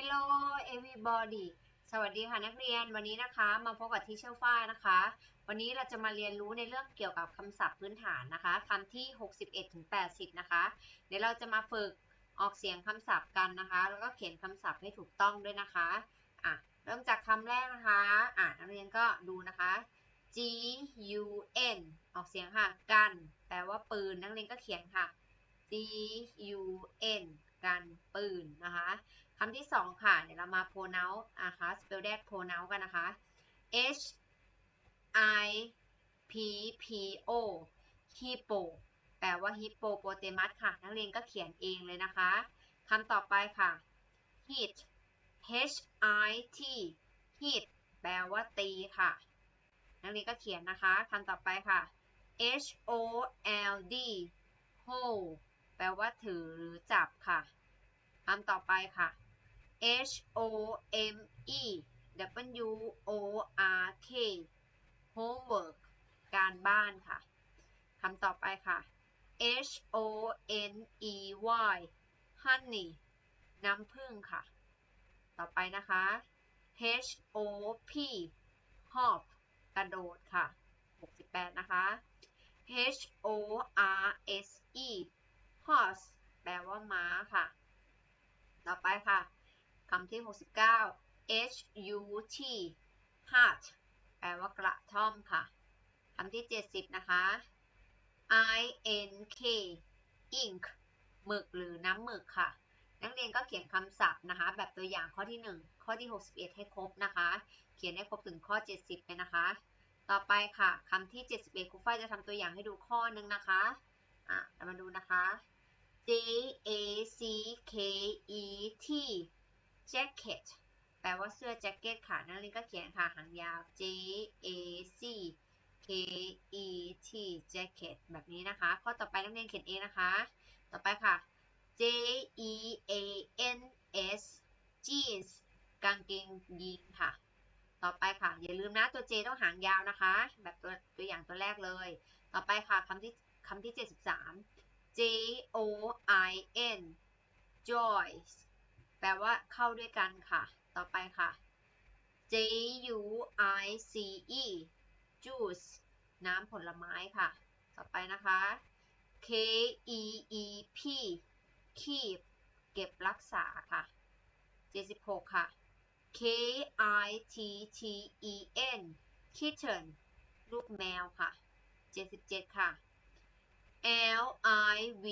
Hello everybody สวัสดีค่ะนักเรียนวันนี้นะคะมาพบกับทีเชอร์ฝ้ายนะคะ วันนี้เราจะมาเรียนรู้ในเรื่องเกี่ยวกับคำศัพท์พื้นฐานนะคะคำที่ 61ถึง80 นะคะ เดี๋ยวเราจะมาฝึกออกเสียงคำศัพท์กันนะคะ แล้วก็เขียนคำศัพท์ให้ถูกต้องด้วยนะคะอะเริ่มจากคำแรกนะคะอะนักเรียนก็ดูนะคะ G U N ออกเสียงค่ะกัน แปลว่าปืนนักเรียนก็เขียนค่ะ G U N กันปืนนะคะ คำที่สองค่ะ เดี๋ยวเรามา pronoun นะคะ spell that pronoun กันนะคะ H I P P O hippo แปลว่า hippopotamus ค่ะ นักเรียนก็เขียนเองเลยนะคะคำต่อไปค่ะ hit H I T hit แปลว่าตีค่ะ นักเรียนก็เขียนนะคะคำต่อไปค่ะ H O L D hold แปลว่าถือหรือจับค่ะคำต่อไปค่ะ H O M E W O R K homework การบ้านค่ะคำต่อไปค่ะ H O N E Y honey น้ำผึ้งค่ะ ต่อไปนะคะ H O P hop กระโดดค่ะ 68 นะคะ H O R S E horse แปลว่าม้าค่ะ ต่อไปค่ะำที่ 69 H U T heart แปลว่ากระท่อมค่ะคำที่ 70 นะคะ I N K ink หมึกหรือน้ำหมึกค่ะ นักเรียนก็เขียนคำศัพท์นะคะ แบบตัวอย่างข้อที่ 1 ข้อที่ 61 ให้ครบนะคะ เขียนให้ครบถึงข้อ 70เลยนะคะ ต่อไปค่ะคำที่ 71ครูฝ้ายจะทำตัวอย่างให้ดูข้อนึงนะคะ อะ เรามาดูนะคะ J A C jacket แปลว่าเสื้อแจ็คเก็ตค่ะ นักเรียนก็เขียนค่ะหางยาว J A C K E T jacket แบบนี้นะคะ ข้อต่อไปนักเรียนเขียนเองนะคะ ต่อไปค่ะ J E A N S jeans กางเกงยีนค่ะ ต่อไปค่ะ อย่าลืมนะตัว J ต้องหางยาวนะคะ แบบตัวตัวอย่างตัวแรกเลย ต่อไปค่ะคำที่คำที่ 73 J O I N joys แปลว่าเข้าด้วยกันค่ะ ต่อไปค่ะ J U I C E juice น้ำผลไม้ค่ะ ต่อไปนะคะ K E E P keep เก็บรักษาค่ะ 76 ค่ะ K I T T E N kitten ลูกแมวค่ะ 77 ค่ะ L I V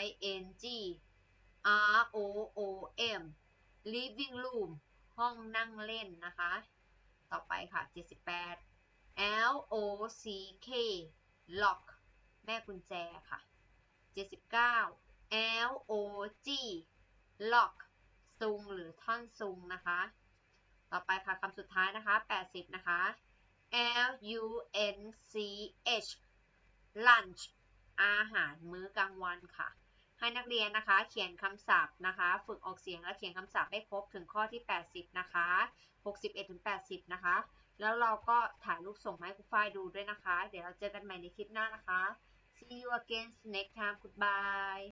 I N G R O O M living room ห้องนั่งเล่นนะคะ ต่อไปค่ะ 78 L O C K lock แม่กุญแจค่ะ 79 L O G lock ซุงหรือท่อนซุงนะคะ ต่อไปค่ะคำสุดท้ายนะคะ 80 นะคะ L U N C H lunch อาหารมื้อกลางวันค่ะ ให้นักเรียนนะคะ เขียนคำศัพท์นะคะ ฝึกออกเสียงและเขียนคำศัพท์ให้ครบถึงข้อที่ 80 นะคะ 61ถึง80 นะคะ แล้วเราก็ถ่ายรูปส่งมาให้ครูฝ้ายดูด้วยนะคะ เดี๋ยวเราเจอกันใหม่ในคลิปหน้านะคะ see you again next time goodbye